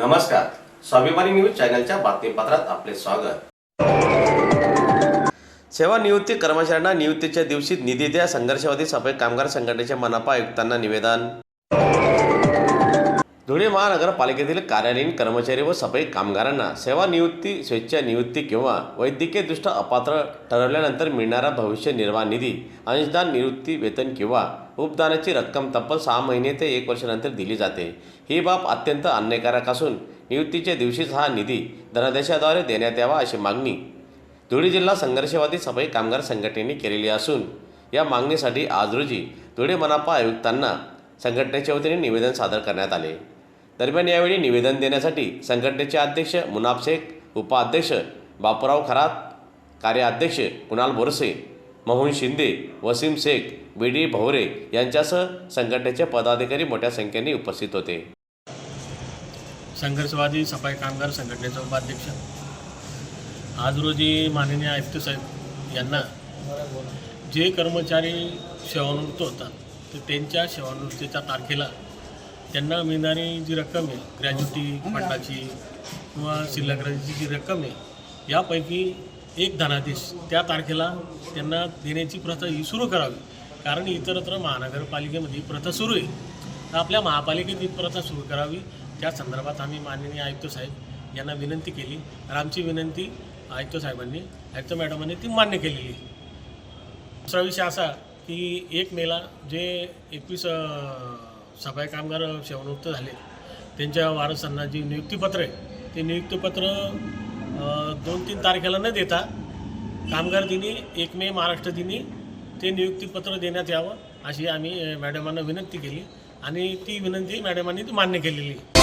नमस्कार. स्वाभिमानी न्यूज चॅनलच्या बातमीपत्रात आपले स्वागत. सेवानिवृत्ती कर्मचाऱ्यांना नियुक्तीच्या दिवशी निधी द्या संघर्षवादी सफाई कामगार संघटनेच्या मनपा आयुक्तांना निवेदन. धुळे महानगरपालिकेतील कार्यालयीन कर्मचारी व सफाई कामगारांना सेवानिवृत्ती स्वेच्छा नियुक्ती किंवा वैद्यकीयदृष्ट्या अपात्र ठरवल्यानंतर मिळणारा भविष्य निर्वाह निधी अंशदान निवृत्ती वेतन किंवा उपदानाची रक्कम तब्बल सहा महिने ते एक वर्षानंतर दिली जाते. ही बाब अत्यंत अन्यायकारक असून नियुक्तीच्या दिवशीच हा निधी धनादेशाद्वारे देण्यात यावा अशी मागणी धुळे जिल्हा संघर्षवादी सफाई कामगार संघटनेने केलेली असून या मागणीसाठी आज रोजी धुळे मनापा आयुक्तांना संघटनेच्या वतीने निवेदन सादर करण्यात आले. दरम्यान यावेळी निवेदन देण्यासाठी संघटनेचे अध्यक्ष मुनाफ शेख उपाध्यक्ष बापूराव खरात कार्याध्यक्ष कुणाल बोरसे मोहन शिंदे वसीम शेख बी डी भवरे यांच्यासह संघटनेचे पदाधिकारी मोठ्या संख्येने उपस्थित होते. संघर्षवादी सफाई कामगार संघटनेचा उपाध्यक्ष. आज रोजी माननीय आयुक्त साहेब यांना जे कर्मचारी सेवानिवृत्त होतात तर त्यांच्या सेवानिवृत्तीच्या तारखेला त्यांना मिळणारी जी रक्कम आहे ग्रॅज्युटी फंडाची किंवा शिल्लक रजेची जी रक्कम आहे यापैकी एक धनादेश त्या तारखेला त्यांना देण्याची प्रथा ही सुरू करावी. कारण इतरत्र महानगरपालिकेमध्ये ही प्रथा सुरू आहे. तर आपल्या महापालिकेत ही प्रथा सुरू करावी. त्या संदर्भात आम्ही माननीय आयुक्त साहेब यांना विनंती केली. तर आमची विनंती आयुक्त साहेबांनी आयुक्त मॅडमांनी ती मान्य केलेली दुसरा विषय असा की एक मेला जे एकवीस सफाई कामगार सेवानिवृत्त झाले त्यांच्या वारसांना जी नियुक्तीपत्र आहे ते नियुक्तीपत्र दोन तीन तारखेला न देता कामगार दिनी एक मे महाराष्ट्र दिनी ते नियुक्तीपत्र देण्यात यावं अशी आम्ही मॅडमांना विनंती केली आणि ती विनंती मॅडमांनी ती मान्य केलेली आहे.